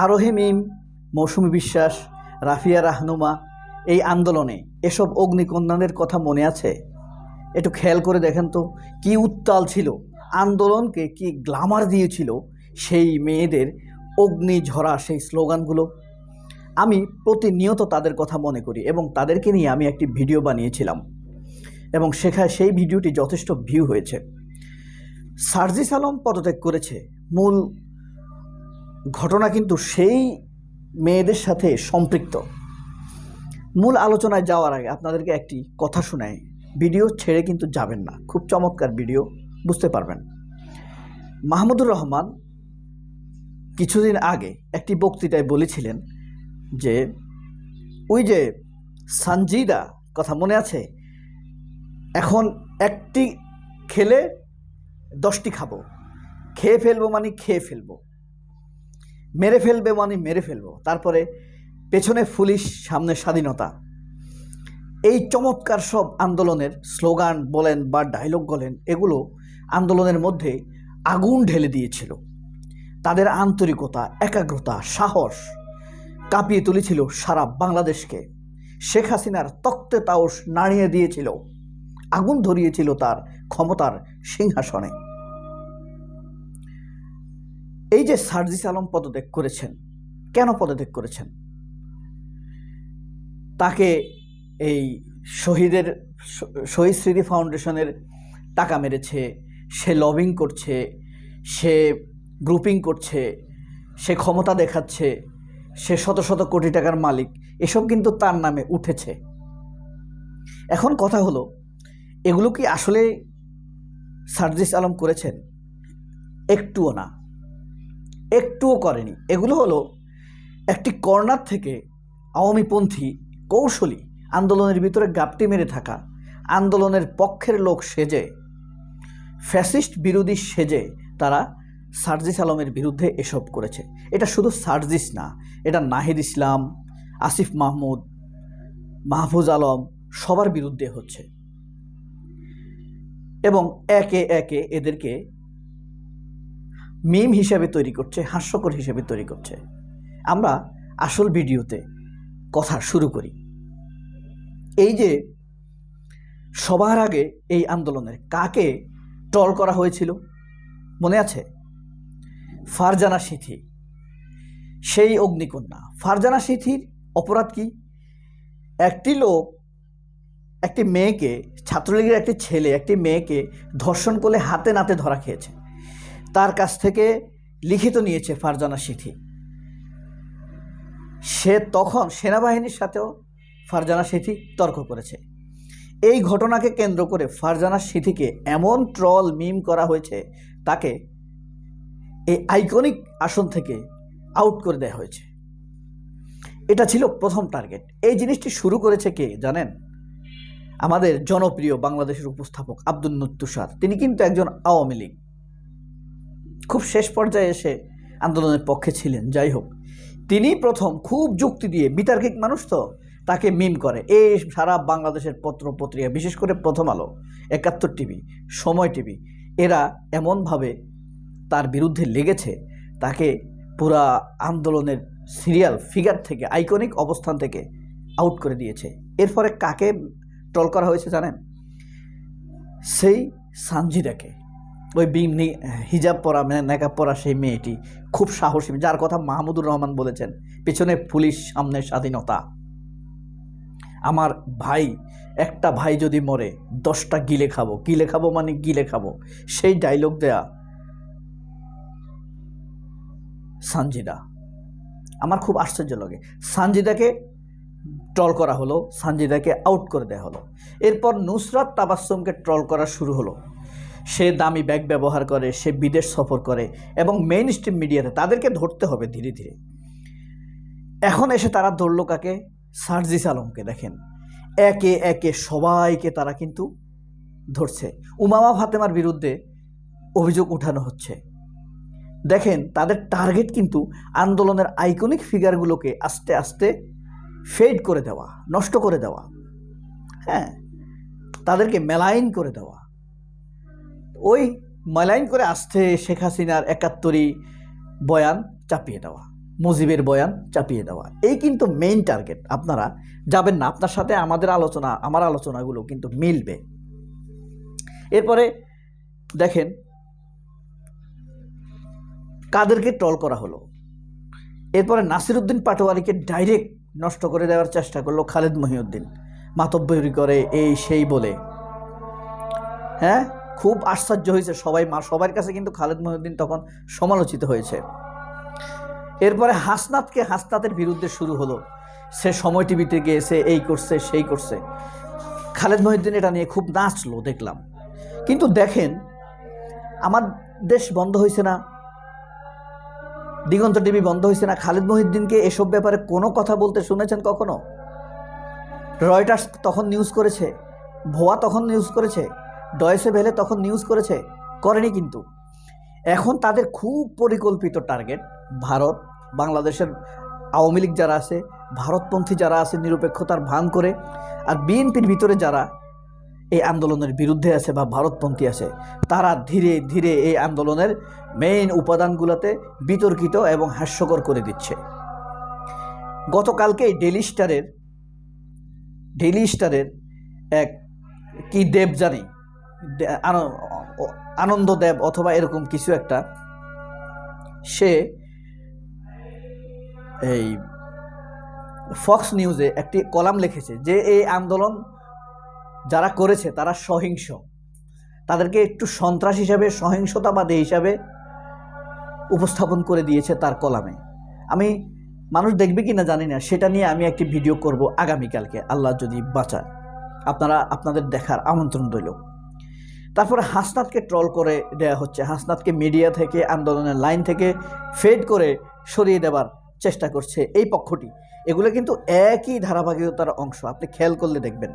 আরোহে মিম, মৌসুমি বিশ্বাস, রাফিয়া রাহনুমা, এই আন্দোলনে এসব অগ্নিকন্যাদের কথা মনে আছে? একটু খেয়াল করে দেখেন তো, কি উত্তাল ছিল, আন্দোলনকে কি গ্লামার দিয়েছিল সেই মেয়েদের অগ্নিঝরা সেই স্লোগানগুলো। আমি প্রতিনিয়ত তাদের কথা মনে করি এবং তাদেরকে নিয়ে আমি একটি ভিডিও বানিয়েছিলাম এবং সেখানে সেই ভিডিওটি যথেষ্ট ভিউ হয়েছে। সার্জিস আলম পদত্যাগ করেছে। মূল ঘটনা কিন্তু সেই মেয়েদের সাথে সম্পৃক্ত। মূল আলোচনায় যাওয়ার আগে আপনাদেরকে একটি কথা শোনাই। ভিডিও ছেড়ে কিন্তু যাবেন না। খুব চমৎকার ভিডিও, বুঝতে পারবেন। মাহমুদুর রহমান কিছুদিন আগে একটি বক্তৃতায় বলেছিলেন যে, ওই যে সানজিদা, কথা মনে আছে? এখন একটি খেলে দশটি খাব। খেয়ে ফেলব মানে খেয়ে ফেলব। মেরে ফেলবে মানে মেরে ফেলব। তারপরে পেছনে পুলিশ, সামনে স্বাধীনতা। এই চমৎকার সব আন্দোলনের স্লোগান বলেন বা ডায়লগ বলেন, এগুলো আন্দোলনের মধ্যে আগুন ঢেলে দিয়েছিল। তাদের আন্তরিকতা, একাগ্রতা, সাহস কাঁপিয়ে তুলেছিল সারা বাংলাদেশকে। শেখ হাসিনার তক্তে তাওস নাড়িয়ে দিয়েছিল। আগুন ধরিয়েছিল তার ক্ষমতার সিংহাসনে। এই যে সার্জিস আলম পদত্যাগ করেছেন, কেন পদত্যাগ করেছেন? তাকে এই শহীদের শহীদ স্মৃতি ফাউন্ডেশনের টাকা মেরেছে, সে লবিং করছে, সে গ্রুপিং করছে, সে ক্ষমতা দেখাচ্ছে, সে শত শত কোটি টাকার মালিক, এসব কিন্তু তার নামে উঠেছে। এখন কথা হলো, এগুলো কি আসলে সার্জিস আলম করেছেন? একটুও না। একটুও করেনি। এগুলো হলো একটি কর্নার থেকে আওয়ামীপন্থী কৌশলী আন্দোলনের ভিতরে গাপটি মেরে থাকা, আন্দোলনের পক্ষের লোক সেজে, ফ্যাসিস্ট বিরোধী সেজে তারা সার্জিস আলমের বিরুদ্ধে এসব করেছে। এটা শুধু সার্জিস না, এটা নাহিদ ইসলাম, আসিফ মাহমুদ, মাহফুজ আলম সবার বিরুদ্ধে হচ্ছে। এবং একে একে এদেরকে মিম হিসাবে তৈরি করছে, হাস্যকর হিসেবে তৈরি করছে। আমরা আসল ভিডিওতে কথা শুরু করি। এই যে সবার আগে এই আন্দোলনের কাকে টল করা হয়েছিল, মনে আছে? ফারজানা সিথি। সেই অগ্নিকন্যা। ফারজানা সিথির অপরাধ কি? একটি লোক, একটি মেয়েকে, ছাত্রলীগের একটি ছেলে, একটি মেয়েকে ধর্ষণ করলে হাতে নাতে ধরা খেয়েছে। তার কাছ থেকে লিখিত নিয়েছে ফারজানা সিথি সে তখন সেনাবাহিনীর সাথেও ফারজানা সিথি তর্ক করেছে। এই ঘটনাকে কেন্দ্র করে ফারজানা সিথিকে এমন ট্রল, মিম করা হয়েছে, তাকে এই আইকনিক আসন থেকে আউট করে দেওয়া হয়েছে। এটা ছিল প্রথম টার্গেট। এই জিনিসটি শুরু করেছে কে জানেন? আমাদের জনপ্রিয় বাংলাদেশের উপস্থাপক আব্দুল নুত্তুষার তিনি কিন্তু একজন আওয়ামী লীগ। খুব শেষ পর্যায়ে এসে আন্দোলনের পক্ষে ছিলেন, যাই হোক। তিনি প্রথম খুব যুক্তি দিয়ে, বিতার্কিক মানুষ তো, তাকে মিম করে। এই সারা বাংলাদেশের পত্র পত্রিকা বিশেষ করে প্রথম আলো, একাত্তর টিভি, সময় টিভি, এরা এমনভাবে তার বিরুদ্ধে লেগেছে, তাকে পুরা আন্দোলনের সিরিয়াল ফিগার থেকে আইকনিক অবস্থান থেকে আউট করে দিয়েছে। এরপরে কাকে ট্রল করা হয়েছে জানেন? সেই সানজিদাকে। ওই বিম হিজাব পরা মানে নেকাব পরা সেই মেয়েটি খুব সাহসী। যার কথা মাহমুদুর রহমান বলেছেন, পেছনে পুলিশ, সামনে স্বাধীনতা। আমার ভাই, একটা ভাই যদি মরে, দশটা গিলে খাব। গিলে খাব মানে গিলে খাব। সেই ডায়লগ দেয়া সানজিদা। আমার খুব আশ্চর্য লাগে। সানজিদাকে ট্রল করা হলো, সানজিদাকে আউট করে দেওয়া হলো। এরপর নুসরাত তাবাসুমকে ট্রল করা শুরু হলো। সে দামি ব্যাগ ব্যবহার করে, সে বিদেশ সফর করে এবং মেইন স্ট্রিম মিডিয়াতে তাদেরকে ধরতে হবে ধীরে ধীরে। এখন এসে তারা ধরলো কাকে? সার্জিস আলমকে, দেখেন। একে একে সবাইকে তারা কিন্তু ধরছে। উমামা ফাতেমার বিরুদ্ধে অভিযোগ উঠানো হচ্ছে। দেখেন, তাদের টার্গেট কিন্তু আন্দোলনের আইকনিক ফিগারগুলোকে আস্তে আস্তে ফেড করে দেওয়া, নষ্ট করে দেওয়া। হ্যাঁ তাদেরকে মেলাইন করে দেওয়া। ওই মেলাইন করে আসতে শেখ হাসিনার একাত্তরই বয়ান চাপিয়ে দেওয়া, মুজিবের বয়ান চাপিয়ে দেওয়া। এই কিন্তু মেইন টার্গেট আপনারা যাবেন না, আপনার সাথে আমাদের আলোচনা, আমার আলোচনাগুলো কিন্তু মিলবে। এরপরে দেখেন কাদেরকে ট্রল করা হলো। এরপরে নাসিরুদ্দিন পাটোয়ারিকে ডাইরেক্ট নষ্ট করে দেওয়ার চেষ্টা করল খালেদ মহিউদ্দিন। মাতব্বরি করে এই সেই বলে। হ্যাঁ? খুব আশ্চর্য হয়েছে। সবাই মা সবার কাছে কিন্তু খালেদ মহিউদ্দিন তখন সমালোচিত হয়েছে। এরপরে হাসনাতকে হাসনাতের বিরুদ্ধে শুরু হলো। সে সময় টিভিতে গিয়েছে এই করছে, সেই করছে। খালেদ মহিউদ্দিন এটা নিয়ে খুব নাচলো, দেখলাম। কিন্তু দেখেন, আমার দেশ বন্ধ হয়েছে না, দিগন্ত টিভি বন্ধ হয়েছে না, খালেদ মহিউদ্দিনকে এসব ব্যাপারে কোনো কথা বলতে শুনেছেন কখনো? রয়টার্স তখন নিউজ করেছে, ভোয়া তখন নিউজ করেছে ডয়েসে ভেলে তখন নিউজ করেছে, করেনি কিন্তু। এখন তাদের খুব পরিকল্পিত টার্গেট ভারত, বাংলাদেশের আওয়ামী লীগ যারা আছে, ভারতপন্থী যারা আছে নিরপেক্ষতার ভান করে, আর বিএনপির ভিতরে যারা এই আন্দোলনের বিরুদ্ধে আছে বা ভারতপন্থী আছে, তারা ধীরে ধীরে এই আন্দোলনের মেইন উপাদানগুলোতে বিতর্কিত এবং হাস্যকর করে দিচ্ছে। গতকালকেই ডেলি স্টারের ডেলি স্টারের এক কি দেব জানি দে- আন- আনন্দ দেব অথবা এরকম কিছু একটা। সে এই ফক্স নিউজে একটি কলাম লিখেছে যে, এই আন্দোলন যারা করেছে তারা সহিংস। তাদেরকে একটু সন্ত্রাস হিসাবে, সহিংসতাবাদী হিসাবে উপস্থাপন করে দিয়েছে তার কলামে। আমি, মানুষ দেখবে কি না জানি না, সেটা নিয়ে আমি একটি ভিডিও করব আগামীকালকে। আল্লাহ যদি বাঁচায়। আপনারা, আপনাদের দেখার আমন্ত্রণ রইল। তারপরে হাসনাতকে ট্রল করে দেয়া হচ্ছে। হাসনাতকে মিডিয়া থেকে, আন্দোলনের লাইন থেকে ফেড করে সরিয়ে দেওয়ার চেষ্টা করছে এই পক্ষটি। এগুলো কিন্তু একই ধারাবাহিকতার অংশ, আপনি খেয়াল করলে দেখবেন।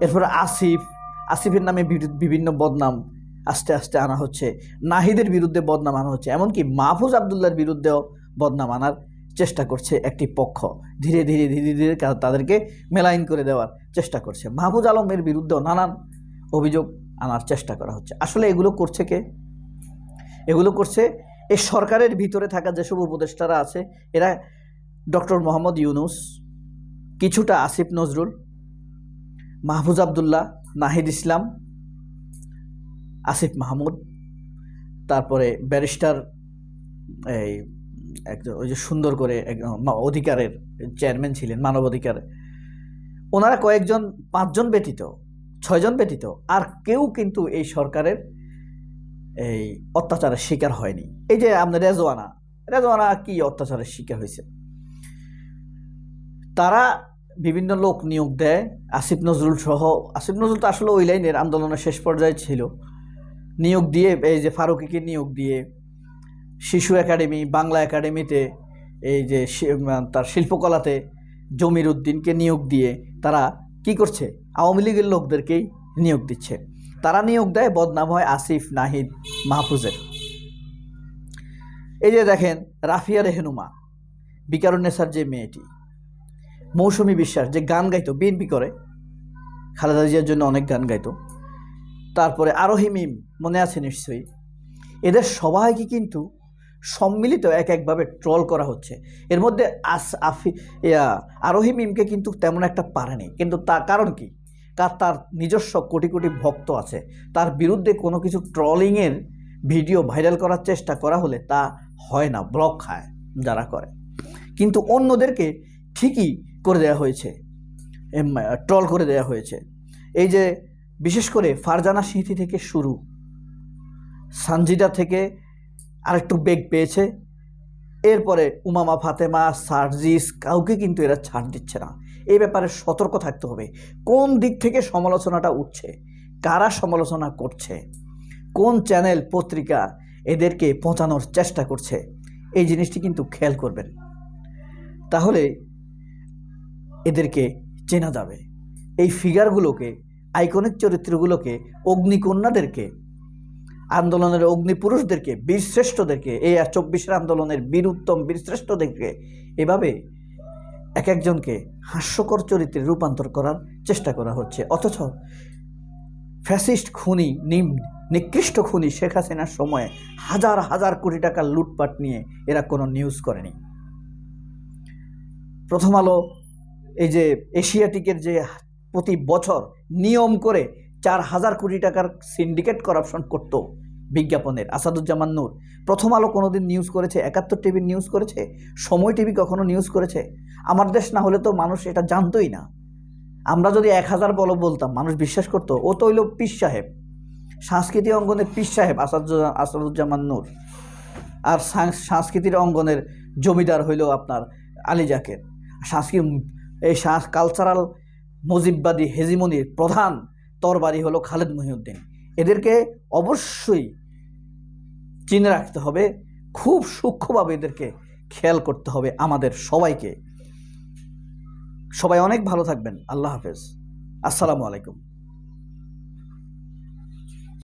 এরপরে আসিফ, আসিফের নামে বিভি- বিভিন্ন বদনাম আস্তে আস্তে আনা হচ্ছে। নাহিদের বিরুদ্ধে বদনাম আনা হচ্ছে, এমনকি মাহফুজ আবদুল্লার বিরুদ্ধেও বদনাম আনার চেষ্টা করছে একটি পক্ষ। ধীরে ধীরে ধীরে ধীরে তাদেরকে মেলাইন করে দেওয়ার চেষ্টা করছে। মাহফুজ আলমের বিরুদ্ধেও নানান অভিযোগ আনার চেষ্টা করা হচ্ছে। আসলে এগুলো করছে কে? এগুলো করছে এই সরকারের ভিতরে থাকা যেসব উপদেষ্টারা আছে, এরা ডক্টর মোহাম্মদ ইউনুস, কিছুটা আসিফ নজরুল, মাহফুজ আবদুল্লাহ, নাহিদ ইসলাম, আসিফ মাহমুদ, তারপরে ব্যারিস্টার এই একজন ওই যে সুন্দর করে অধিকারের চেয়ারম্যান ছিলেন, মানবাধিকার। ওনারা কয়েকজন, পাঁচজন ব্যতীত ছয়জন ব্যতীত আর কেউ কিন্তু এই সরকারের এই অত্যাচারের শিকার হয়নি। এই যে আপনার রেজওয়ানা রেজওয়ানা কি অত্যাচারের শিকার হয়েছে? তারা বিভিন্ন লোক নিয়োগ দেয়, আসিফ নজরুল সহ, আসিফ নজরুল তো আসলে ওই লাইনের আন্দোলনের শেষ পর্যায়ে ছিল। নিয়োগ দিয়ে, এই যে ফারুকিকে নিয়োগ দিয়ে শিশু একাডেমি, বাংলা একাডেমিতে এই যে তার শিল্পকলাতে জমির উদ্দিনকে নিয়োগ দিয়ে তারা কি করছে? আওয়ামী লীগের লোকদেরকেই নিয়োগ দিচ্ছে। তারা নিয়োগ দেয়, বদনাম হয় আসিফ, নাহিদ, মাহফুজের। এই যে দেখেন, রাফিয়া রেহনুমা বিকারুন্নেসার যে মেয়েটি, মৌসুমী বিশ্বাস, যে গান গাইতো, বিএনপি করে, খালেদা জিয়ার জন্য অনেক গান গাইতো। তারপরে আরোহী মিম, মনে আছে নিশ্চয়ই? এদের সবাইকে কিন্তু সম্মিলিত এক একভাবে ট্রল করা হচ্ছে। এর মধ্যে আস, আফি আরোহী মিমকে কিন্তু তেমন একটা পারেনি কিন্তু তার কারণ কি? তার তার নিজস্ব কোটি কোটি ভক্ত আছে। তার বিরুদ্ধে কোনো কিছু ট্রলিংয়ের ভিডিও ভাইরাল করার চেষ্টা করা হলে তা হয় না ব্লক খায় যারা করে। কিন্তু অন্যদেরকে ঠিকই করে দেওয়া হয়েছে। ট্রল করে দেওয়া হয়েছে। এই যে, বিশেষ করে ফারজানা স্মৃতি থেকে শুরু, সানজিদা থেকে আরেকটু বেগ পেয়েছে। এরপরে উমামা ফাতেমা, সার্জিস কাউকে কিন্তু এরা ছাড় দিচ্ছে না। এই ব্যাপারে সতর্ক থাকতে হবে। কোন দিক থেকে সমালোচনাটা উঠছে? কারা সমালোচনা করছে? কোন চ্যানেল, পত্রিকা এদেরকে পৌঁছানোর চেষ্টা করছে? এই জিনিসটি কিন্তু খেয়াল করবেন। তাহলে এদেরকে চেনা যাবে। এই ফিগারগুলোকে আইকনিক চরিত্রগুলোকে, অগ্নিকন্যাদেরকে আন্দোলনের অগ্নিপুরুষদেরকে বীরশ্রেষ্ঠদেরকে এই চব্বিশের আন্দোলনের বীর উত্তম বীরশ্রেষ্ঠদেরকে এভাবে এক একজনকে হাস্যকর চরিত্রে রূপান্তর করার চেষ্টা করা হচ্ছে। অথচ ফ্যাসিস্ট খুনি, নিম, নিকৃষ্ট খুনি শেখ হাসিনার সময়ে হাজার হাজার কোটি টাকার লুটপাট নিয়ে এরা কোনো নিউজ করেনি। প্রথম আলো, এই যে এশিয়াটিকের যে প্রতি বছর নিয়ম করে চার হাজার কোটি টাকার সিন্ডিকেট করাপশন করতো বিজ্ঞাপনের, আসাদুজ্জামান নূর। প্রথম আলো কোনোদিন নিউজ করেছে? একাত্তর টিভি নিউজ করেছে? সময় টিভি কখনো নিউজ করেছে? আমার দেশ না হলে তো মানুষ এটা জানতোই না। আমরা যদি এক হাজার বলো বলতাম, মানুষ বিশ্বাস করতো, ও তো হইল পীর সাহেব। সাংস্কৃতিক অঙ্গনের পীর সাহেব আসাদ আসাদুজ্জামান নূর। আর সাং- সাংস্কৃতিক অঙ্গনের জমিদার হইল আপনার আলী জাকের। সাংস্কৃতিক, এই কালচারাল মুজিববাদী হেজিমনির প্রধান তরবারি হলো খালেদ মহিউদ্দিন। এদেরকে অবশ্যই চিনে রাখতে হবে, খুব সূক্ষ্মভাবে এদেরকে খেয়াল করতে হবে, আমাদের সবাইকে। সবাই অনেক ভালো থাকবেন। আল্লাহ হাফেজ। আসসালামু আলাইকুম।